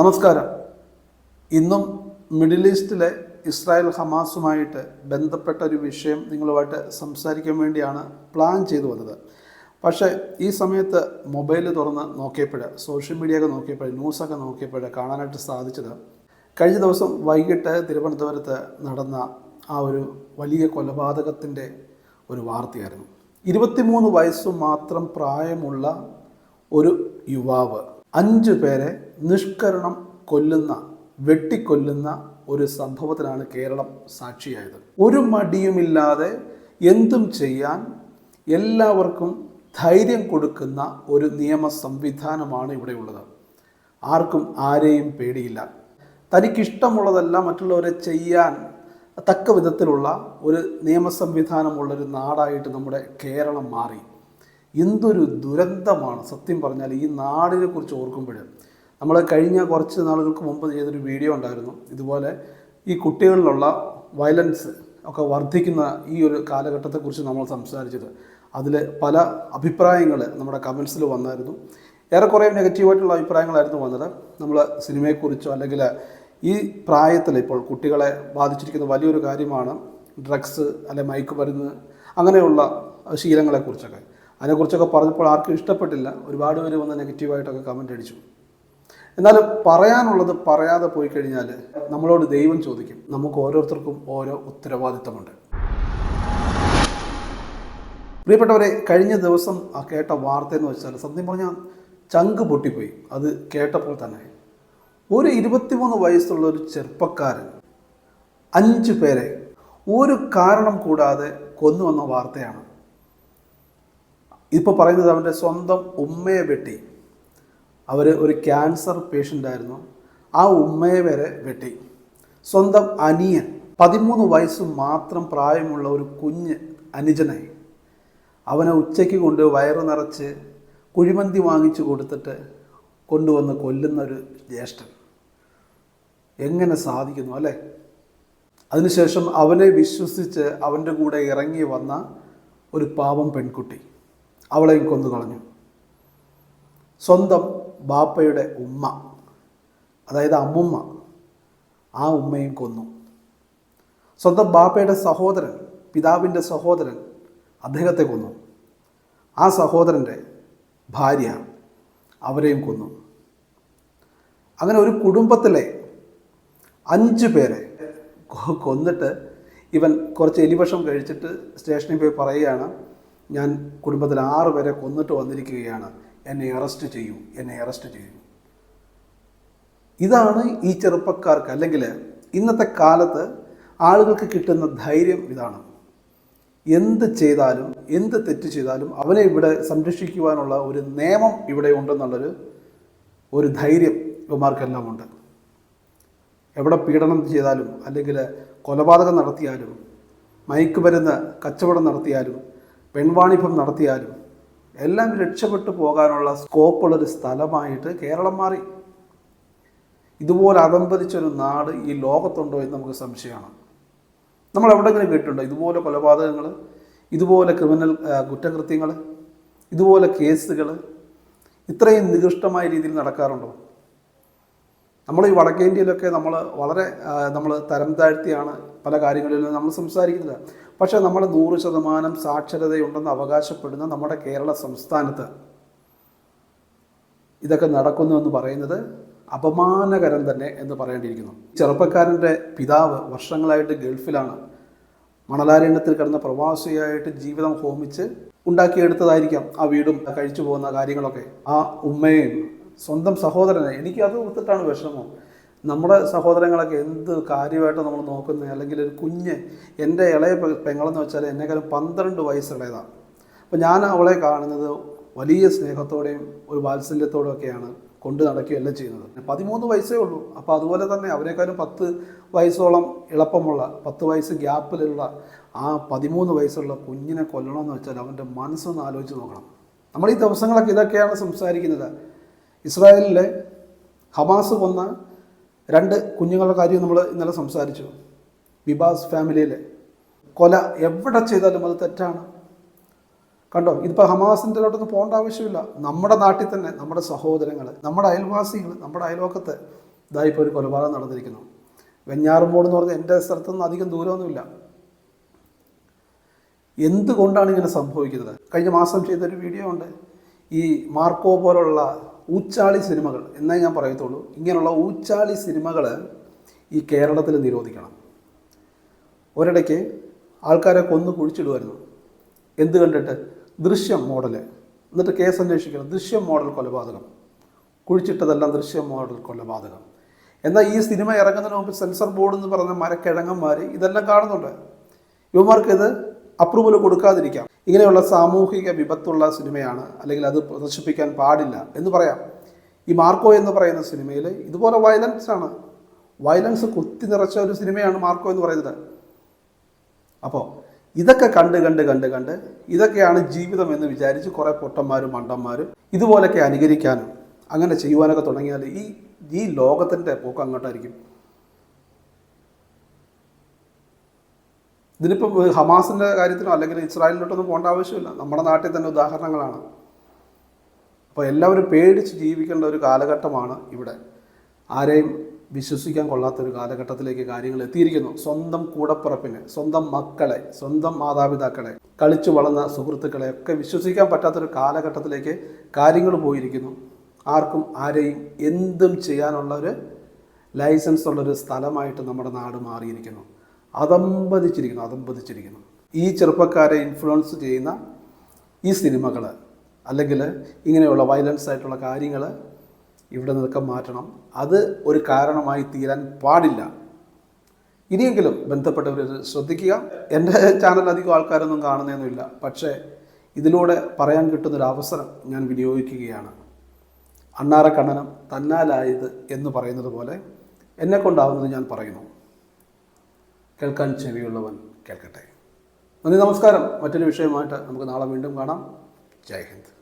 നമസ്കാരം. ഇന്നും middle ഈസ്റ്റിലെ Israel ഹമാസുമായിട്ട് ബന്ധപ്പെട്ട ഒരു വിഷയം നിങ്ങളുമായിട്ട് സംസാരിക്കാൻ വേണ്ടിയാണ് പ്ലാൻ ചെയ്തു വന്നത്. പക്ഷേ ഈ സമയത്ത് മൊബൈൽ തുറന്ന് നോക്കിയപ്പോൾ സോഷ്യൽ മീഡിയ ഒക്കെ നോക്കിയപ്പോൾ ന്യൂസൊക്കെ നോക്കിയപ്പോൾ കാണാനായിട്ട് സാധിച്ചത് കഴിഞ്ഞ ദിവസം വൈകിട്ട് തിരുവനന്തപുരത്ത് നടന്ന ആ ഒരു വലിയ കൊലപാതകത്തിന്റെ ഒരു വാർത്തയായിരുന്നു. ഇരുപത്തിമൂന്ന് വയസ്സ് മാത്രം പ്രായമുള്ള ഒരു യുവാവ് അഞ്ചു പേരെ നിഷ്കരണം കൊല്ലുന്ന വെട്ടിക്കൊല്ലുന്ന ഒരു സംഭവത്തിനാണ് കേരളം സാക്ഷിയായത്. ഒരു മടിയുമില്ലാതെ എന്തും ചെയ്യാൻ എല്ലാവർക്കും ധൈര്യം കൊടുക്കുന്ന ഒരു നിയമ സംവിധാനമാണ് ഇവിടെയുള്ളത് ആർക്കും ആരെയും പേടിയില്ല. തനിക്കിഷ്ടമുള്ളതെല്ലാം മറ്റുള്ളവരെ ചെയ്യാൻ തക്ക വിധത്തിലുള്ള ഒരു നിയമ സംവിധാനമുള്ളൊരു നാടായിട്ട് നമ്മുടെ കേരളം മാറി. എന്തൊരു ദുരന്തമാണ് സത്യം പറഞ്ഞാൽ ഈ നാടിനെ കുറിച്ച് ഓർക്കുമ്പോൾ. നമ്മൾ കഴിഞ്ഞ കുറച്ച് നാളുകൾക്ക് മുമ്പ് ചെയ്തൊരു വീഡിയോ ഉണ്ടായിരുന്നു. ഇതുപോലെ ഈ കുട്ടികളിലുള്ള വയലൻസ് ഒക്കെ വർദ്ധിക്കുന്ന ഈ ഒരു കാലഘട്ടത്തെക്കുറിച്ച് നമ്മൾ സംസാരിച്ചത്. അതിൽ പല അഭിപ്രായങ്ങൾ നമ്മുടെ കമൻസിൽ വന്നായിരുന്നു. ഏറെക്കുറെ നെഗറ്റീവായിട്ടുള്ള അഭിപ്രായങ്ങളായിരുന്നു വന്നത്. നമ്മൾ സിനിമയെക്കുറിച്ചോ അല്ലെങ്കിൽ ഈ പ്രായത്തിൽ ഇപ്പോൾ കുട്ടികളെ ബാധിച്ചിരിക്കുന്ന വലിയൊരു കാര്യമാണ് ഡ്രഗ്സ് അല്ലെ മയക്കുമരുന്ന് അങ്ങനെയുള്ള ശീലങ്ങളെക്കുറിച്ചൊക്കെ. അതിനെക്കുറിച്ചൊക്കെ പറഞ്ഞപ്പോൾ ആർക്കും ഇഷ്ടപ്പെട്ടില്ല. ഒരുപാട് പേര് വന്ന് നെഗറ്റീവായിട്ടൊക്കെ കമന്റ് അടിച്ചു. എന്നാൽ പറയാനുള്ളത് പറയാതെ പോയി കഴിഞ്ഞാൽ നമ്മളോട് ദൈവം ചോദിക്കും. നമുക്ക് ഓരോരുത്തർക്കും ഓരോ ഉത്തരവാദിത്തമുണ്ട്. പ്രിയപ്പെട്ടവരെ കഴിഞ്ഞ ദിവസം ആ കേട്ട വാർത്ത എന്ന് വെച്ചാൽ സത്യം പറഞ്ഞാൽ ചങ്ക് പൊട്ടിപ്പോയി. അത് കേട്ടപ്പോൾ തന്നെ ഒരു ഇരുപത്തിമൂന്ന് വയസ്സുള്ള ഒരു ചെറുപ്പക്കാരൻ അഞ്ച് പേരെ ഒരു കാരണം കൂടാതെ കൊന്നുവന്ന വാർത്തയാണ്. ഇപ്പോൾ പറയുന്നത് അവന്റെ സ്വന്തം ഉമ്മയെ വെട്ടി. അവർ ഒരു ക്യാൻസർ പേഷ്യന്റ് ആയിരുന്നു. ആ ഉമ്മയെ വരെ വെട്ടി. സ്വന്തം അനിയൻ പതിമൂന്ന് വയസ്സ് മാത്രം പ്രായമുള്ള ഒരു കുഞ്ഞ് അനുജനെ അവനെ ഉച്ചയ്ക്ക് കൊണ്ട് വയറ് നിറച്ച് കുഴിമന്തി വാങ്ങിച്ചു കൊടുത്തിട്ട് കൊണ്ടുവന്ന് കൊല്ലുന്ന ഒരു ജ്യേഷ്ഠൻ. എങ്ങനെ സാധിക്കുന്നു അല്ലേ? അതിനുശേഷം അവനെ വിശ്വസിച്ച് അവന്റെ കൂടെ ഇറങ്ങി വന്ന ഒരു പാവം പെൺകുട്ടി. അവളെയും കൊന്നു കളഞ്ഞു. സ്വന്തം ബാപ്പയുടെ ഉമ്മ അതായത് അമ്മുമ്മ ആ ഉമ്മയും കൊന്നു. സ്വന്തം ബാപ്പയുടെ സഹോദരൻ പിതാവിന്റെ സഹോദരൻ അദ്ദേഹത്തെ കൊന്നു. ആ സഹോദരന്റെ ഭാര്യ അവരെയും കൊന്നു. അങ്ങനെ ഒരു കുടുംബത്തിലെ അഞ്ച് പേരെ കൊന്നിട്ട് ഇവൻ കുറച്ച് എലിവഷം കഴിച്ചിട്ട് സ്റ്റേഷനിൽ പോയി പറയുകയാണ് ഞാൻ കുടുംബത്തിൽ ആറ് പേരെ കൊന്നിട്ട് വന്നിരിക്കുകയാണ്. എന്നെ അറസ്റ്റ് ചെയ്യൂ എന്നെ അറസ്റ്റ് ചെയ്യൂ. ഇതാണ് ഈ ചെറുപ്പക്കാർക്ക് അല്ലെങ്കിൽ ഇന്നത്തെ കാലത്ത് ആളുകൾക്ക് കിട്ടുന്ന ധൈര്യം ഇതാണ്. എന്ത് ചെയ്താലും എന്ത് തെറ്റ് ചെയ്താലും അവനെ ഇവിടെ സംരക്ഷിക്കുവാനുള്ള ഒരു നിയമം ഇവിടെ ഉണ്ടെന്നുള്ളൊരു ഒരു ധൈര്യം ഇവന്മാർക്കെല്ലാം ഉണ്ട്. എവിടെ പീഡനം ചെയ്താലും അല്ലെങ്കിൽ കൊലപാതകം നടത്തിയാലും മയക്കുമരുന്ന് കച്ചവടം നടത്തിയാലും പെൺവാണിഭം നടത്തിയാലും എല്ലാം രക്ഷപ്പെട്ടു പോകാനുള്ള സ്കോപ്പുള്ളൊരു സ്ഥലമായിട്ട് കേരളം മാറി. ഇതുപോലെ അതമ്പതിച്ചൊരു നാട് ഈ ലോകത്തുണ്ടോ എന്ന് നമുക്ക് സംശയമാണ്. നമ്മൾ എവിടെങ്കിലും കേട്ടിട്ടുണ്ടോ? ഇതുപോലെ കൊലപാതകങ്ങൾ ഇതുപോലെ ക്രിമിനൽ കുറ്റകൃത്യങ്ങൾ ഇതുപോലെ കേസുകൾ ഇത്രയും നികൃഷ്ടമായ രീതിയിൽ നടക്കാറുണ്ടോ? നമ്മൾ ഈ വടക്കേന്ത്യയിലൊക്കെ നമ്മൾ വളരെ നമ്മൾ തരം താഴ്ത്തിയാണ് പല കാര്യങ്ങളിലും നമ്മൾ സംസാരിക്കുന്നത് പക്ഷേ നമ്മൾ നൂറ് ശതമാനം സാക്ഷരതയുണ്ടെന്ന് അവകാശപ്പെടുന്ന നമ്മുടെ കേരള സംസ്ഥാനത്ത് ഇതൊക്കെ നടക്കുന്നു എന്ന് പറയുന്നത് അപമാനകരം തന്നെ എന്ന് പറയേണ്ടിയിരിക്കുന്നു. ചെറുപ്പക്കാരന്റെ പിതാവ് വർഷങ്ങളായിട്ട് ഗൾഫിലാണ്. മണലാരണ്യത്തിൽ കിടന്ന പ്രവാസിയായിട്ട് ജീവിതം ഹോമിച്ച് ഉണ്ടാക്കിയെടുത്തതായിരിക്കാം ആ വീടും കഴിച്ചു പോകുന്ന കാര്യങ്ങളൊക്കെ. ആ ഉമ്മയും സ്വന്തം സഹോദരനെ എനിക്ക് അത് ഓർത്തിട്ടാണ് വിഷമം. നമ്മുടെ സഹോദരങ്ങളൊക്കെ എന്ത് കാര്യമായിട്ട് നമ്മൾ നോക്കുന്നത്? അല്ലെങ്കിൽ ഒരു കുഞ്ഞ് എന്റെ ഇളയ പെങ്ങളെന്ന് വെച്ചാൽ എന്നെക്കാളും പന്ത്രണ്ട് വയസ്സുള്ളതാണ്. അപ്പോൾ ഞാൻ അവളെ കാണുന്നത് വലിയ സ്നേഹത്തോടെയും ഒരു വാത്സല്യത്തോടെയും ഒക്കെയാണ് കൊണ്ട് നടക്കുകയല്ല ചെയ്യുന്നത്. പതിമൂന്ന് വയസ്സേ ഉള്ളൂ. അപ്പോൾ അതുപോലെ തന്നെ അവരെക്കാളും പത്ത് വയസ്സോളം എളുപ്പമുള്ള പത്ത് വയസ്സ് ഗ്യാപ്പിലുള്ള ആ പതിമൂന്ന് വയസ്സുള്ള കുഞ്ഞിനെ കൊല്ലണമെന്ന് വെച്ചാൽ അവന്റെ മനസ്സൊന്ന് ആലോചിച്ച് നോക്കണം. നമ്മൾ ഈ ദിവസങ്ങളൊക്കെ ഇതൊക്കെയാണ് സംസാരിക്കുന്നത്. ഇസ്രായേലിലെ ഹമാസ് കൊന്ന രണ്ട് കുഞ്ഞുങ്ങളുടെ കാര്യം നമ്മൾ ഇന്നലെ സംസാരിച്ചു. വിബാസ് ഫാമിലിയിലെ. കൊല എവിടെ ചെയ്താലും അത് തെറ്റാണ്. കണ്ടോ? ഇതിപ്പോൾ ഹമാസിന്റെ ലോട്ടൊന്നും പോകേണ്ട ആവശ്യമില്ല. നമ്മുടെ നാട്ടിൽ തന്നെ നമ്മുടെ സഹോദരങ്ങൾ നമ്മുടെ അയൽവാസികൾ നമ്മുടെ അയൽവക്കത്ത് ഇതായിപ്പോൾ ഒരു കൊലപാതകം നടന്നിരിക്കുന്നു. വെഞ്ഞാറുമ്പോൾ എന്ന് പറഞ്ഞാൽ എന്റെ സ്ഥലത്തുനിന്ന് അധികം ദൂരമൊന്നുമില്ല. എന്തുകൊണ്ടാണ് ഇങ്ങനെ സംഭവിക്കുന്നത്? കഴിഞ്ഞ മാസം ചെയ്തൊരു വീഡിയോ ഉണ്ട്. ഈ മാർക്കോ പോലുള്ള ഊച്ചാളി സിനിമകൾ എന്നേ ഞാൻ പറയത്തുള്ളൂ. ഇങ്ങനെയുള്ള ഊച്ചാളി സിനിമകൾ ഈ കേരളത്തിൽ നിരോധിക്കണം. ഒരിടയ്ക്ക് ആൾക്കാരെ കൊന്നു കുഴിച്ചിടുമായിരുന്നു. എന്ത് കണ്ടിട്ട്? ദൃശ്യം മോഡൽ. എന്നിട്ട് കേസ് അന്വേഷിക്കണം. ദൃശ്യം മോഡൽ കൊലപാതകം. കുഴിച്ചിട്ടതെല്ലാം ദൃശ്യം മോഡൽ കൊലപാതകം. എന്നാൽ ഈ സിനിമ ഇറങ്ങുന്നതിന് മുമ്പ് സെൻസർ ബോർഡ് എന്ന് പറഞ്ഞ മരക്കിഴങ്ങന്മാർ ഇതെല്ലാം കാണുന്നുണ്ട്. ഇവന്മാർക്കിത് അപ്രൂവൽ കൊടുക്കാതിരിക്കാം. ഇങ്ങനെയുള്ള സാമൂഹിക വിപത്തുള്ള സിനിമയാണ്. അല്ലെങ്കിൽ അത് പ്രദർശിപ്പിക്കാൻ പാടില്ല എന്ന് പറയാം. ഈ മാർക്കോ എന്ന് പറയുന്ന സിനിമയിൽ ഇതുപോലെ വയലൻസ് ആണ്. വയലൻസ് കുത്തി നിറച്ച ഒരു സിനിമയാണ് മാർക്കോ എന്ന് പറയുന്നത്. അപ്പോൾ ഇതൊക്കെ കണ്ട് കണ്ട് കണ്ട് കണ്ട് ഇതൊക്കെയാണ് ജീവിതം എന്ന് വിചാരിച്ച് കുറേ പൊട്ടന്മാരും മണ്ടന്മാരും ഇതുപോലൊക്കെ അനുകരിക്കാനും അങ്ങനെ ചെയ്യുവാനൊക്കെ തുടങ്ങിയാൽ ഈ ഈ ലോകത്തിന്റെ പോക്ക് അങ്ങോട്ടായിരിക്കും. ഇതിനിപ്പം ഹമാസിന്റെ കാര്യത്തിനോ അല്ലെങ്കിൽ ഇസ്രായേലിലോട്ടൊന്നും പോകേണ്ട ആവശ്യമില്ല. നമ്മുടെ നാട്ടിൽ തന്നെ ഉദാഹരണങ്ങളാണ്. അപ്പോൾ എല്ലാവരും പേടിച്ച് ജീവിക്കേണ്ട ഒരു കാലഘട്ടമാണ് ഇവിടെ. ആരെയും വിശ്വസിക്കാൻ കൊള്ളാത്തൊരു കാലഘട്ടത്തിലേക്ക് കാര്യങ്ങൾ എത്തിയിരിക്കുന്നു. സ്വന്തം കൂടപ്പിറപ്പിനെ സ്വന്തം മക്കളെ സ്വന്തം മാതാപിതാക്കളെ കളിച്ചു വളർന്ന സുഹൃത്തുക്കളെ ഒക്കെ വിശ്വസിക്കാൻ പറ്റാത്തൊരു കാലഘട്ടത്തിലേക്ക് കാര്യങ്ങൾ പോയിരിക്കുന്നു. ആർക്കും ആരെയും എന്തും ചെയ്യാനുള്ള ഒരു ലൈസൻസ് ഉള്ളൊരു സ്ഥലമായിട്ട് നമ്മുടെ നാട് മാറിയിരിക്കുന്നു. അതമ്പതിച്ചിരിക്കുന്നു അതമ്പതിച്ചിരിക്കുന്നു. ഈ ചെറുപ്പക്കാരെ ഇൻഫ്ലുവൻസ് ചെയ്യുന്ന ഈ സിനിമകൾ അല്ലെങ്കിൽ ഇങ്ങനെയുള്ള വയലൻസ് ആയിട്ടുള്ള കാര്യങ്ങൾ ഇവിടെ നിന്നൊക്കെ മാറ്റണം. അത് ഒരു കാരണമായി തീരാൻ പാടില്ല. ഇനിയെങ്കിലും ബന്ധപ്പെട്ടവർ ശ്രദ്ധിക്കുക. എന്റെ ചാനൽ അധികം ആൾക്കാരൊന്നും കാണുന്നതൊന്നുമില്ല പക്ഷേ ഇതിലൂടെ പറയാൻ കിട്ടുന്നൊരു അവസരം ഞാൻ വിനിയോഗിക്കുകയാണ്. അണ്ണാറ കണ്ണനം തന്നാലായത് എന്ന് പറയുന്നത് പോലെ എന്നെ കൊണ്ടാവുന്നത് ഞാൻ പറയുന്നു. കേൾക്കാൻ ചെവിയുള്ളവൻ കേൾക്കട്ടെ. നന്ദി നമസ്കാരം. മറ്റൊരു വിഷയമായിട്ട് നമുക്ക് നാളെ വീണ്ടും കാണാം. ജയ് ഹിന്ദ്.